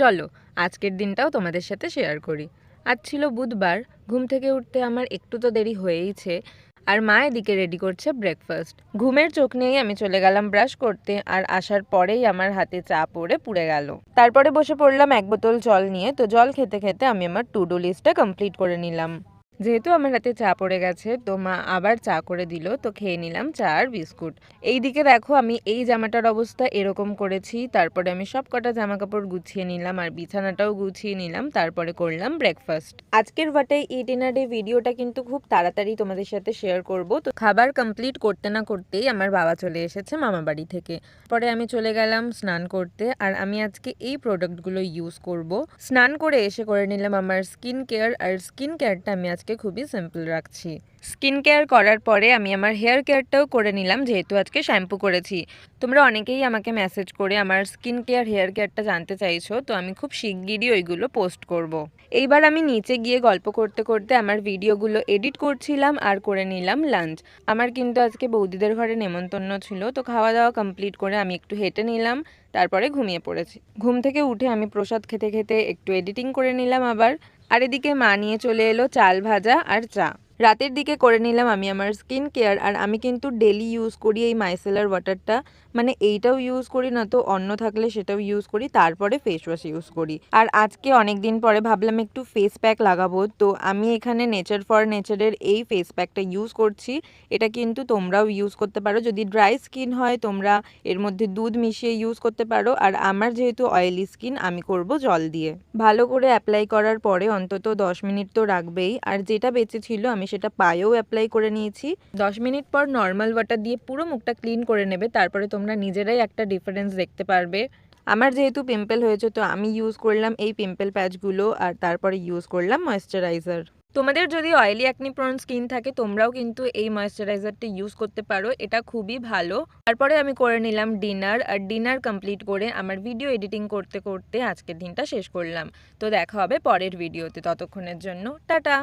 চলো, আজকের দিনটাও তোমাদের সাথে শেয়ার করি। আজ ছিল বুধবার, ঘুম থেকে উঠতে আমার একটু তো দেরি হয়েইছে আর মা এদিকে রেডি করছে ব্রেকফাস্ট ঘুমের চোখ নিয়েই আমি চলে গেলাম ব্রাশ করতে, আর আসার পরেই আমার হাতে চা পড়ে পুড়ে গেল। তারপরে বসে পড়লাম এক বোতল জল নিয়ে, তো জল খেতে খেতে আমি আমার টু ডু লিস্টটা কমপ্লিট করে নিলাম। যেহেতু আমার হাতে চা পড়ে গেছে, তো মা আবার চা করে দিল, তো খেয়ে নিলাম চা আর বিস্কুট। এই দিকে দেখো আমি এই জামাটার অবস্থা এরকম করেছি, তারপরে আমি সব কটা জামা কাপড় গুছিয়ে নিলাম আর বিছানাটাও গুছিয়ে নিলাম, তারপরে করলাম ব্রেকফাস্ট আজকের বাটে এই ডিনারে ভিডিওটা কিন্তু খুব তাড়াতাড়ি তোমাদের সাথে শেয়ার করব, তো খাবার কমপ্লিট করতে না করতেই আমার বাবা চলে এসেছে মামা বাড়ি থেকে। পরে আমি চলে গেলাম স্নান করতে আর আমি আজকে এই প্রোডাক্টগুলো ইউজ করব। স্নান করে এসে করে নিলাম আমার স্কিন কেয়ার আর স্কিন কেয়ারটা আমি আজকে খুবই সিম্পল রাখছি। স্কিন কেয়ার করার পরে আমি আমার হেয়ার কেয়ারটাও করে নিলাম, যেহেতু আজকে শ্যাম্পু করেছি। তোমরা অনেকেই আমাকে মেসেজ করে আমার স্কিন কেয়ার হেয়ার কেয়ারটা জানতে চাইছো, তো আমি খুব শিগগিরই ওইগুলো পোস্ট করব। এইবার আমি নিচে গিয়ে গল্প করতে করতে আমার ভিডিওগুলো এডিট করছিলাম আর করে নিলাম লাঞ্চ আমার কিন্তু আজকে বৌদিদের ঘরে নেমন্তন্ন ছিল, তো খাওয়া দাওয়া কমপ্লিট করে আমি একটু হেঁটে নিলাম, তারপরে ঘুমিয়ে পড়েছি। ঘুম থেকে উঠে আমি প্রসাদ খেতে খেতে একটু এডিটিং করে নিলাম আবার। আর এদিকে মা নিয়ে চলে এলো চাল ভাজা আর চা। রাতের দিকে করে নিলাম আমি আমার স্কিন কেয়ার আর আমি কিন্তু ডেলি ইউজ করি এই মাইসেলার ওয়াটারটা মানে এইটাও ইউজ করি না তো অন্য থাকলে সেটাও ইউজ করি, তারপরে ফেস ওয়াশ ইউজ করি। আর আজকে অনেক দিন পরে ভাবলাম একটু ফেস প্যাক লাগাবো, তো আমি এখানে নেচার ফর নেচারের এই ফেস প্যাকটা ইউজ করছি। এটা কিন্তু তোমরাও ইউজ করতে পারো। যদি ড্রাই স্কিন হয়, তোমরা এর মধ্যে দুধ মিশিয়ে ইউজ করতে পারো। আর আমার যেহেতু অয়েলি স্কিন আমি করব জল দিয়ে। ভালো করে অ্যাপ্লাই করার পরে অন্তত দশ মিনিট তো রাখবেই। আর যেটা বেঁচে ছিল আমি সেটা পায়েও অ্যাপ্লাই করে নিয়েছি। দশ মিনিট পর নর্মাল ওয়াটার দিয়ে পুরো মুখটা ক্লিন করে নেবে, তারপরে তোমরা নিজেরাই একটা ডিফারেন্স দেখতে পারবে। আমার যেহেতু পিম্পল হয়েছে, তো আমি ইউজ করলাম এই পিম্পল প্যাচগুলো আর তারপরে ইউজ করলাম ময়েশ্চারাইজার তোমাদের যদি অয়েলি অ্যাকনি প্রন স্কিন থাকে, তোমরাও কিন্তু এই ময়েশ্চারাইজারটা ইউজ করতে পারো, এটা খুবই ভালো। তারপরে আমি করে নিলাম ডিনার আর ডিনার কমপ্লিট করে আমার ভিডিও এডিটিং করতে করতে আজকের দিনটা শেষ করলাম। তো দেখা হবে পরের ভিডিওতে ততক্ষণের জন্য। টাটা!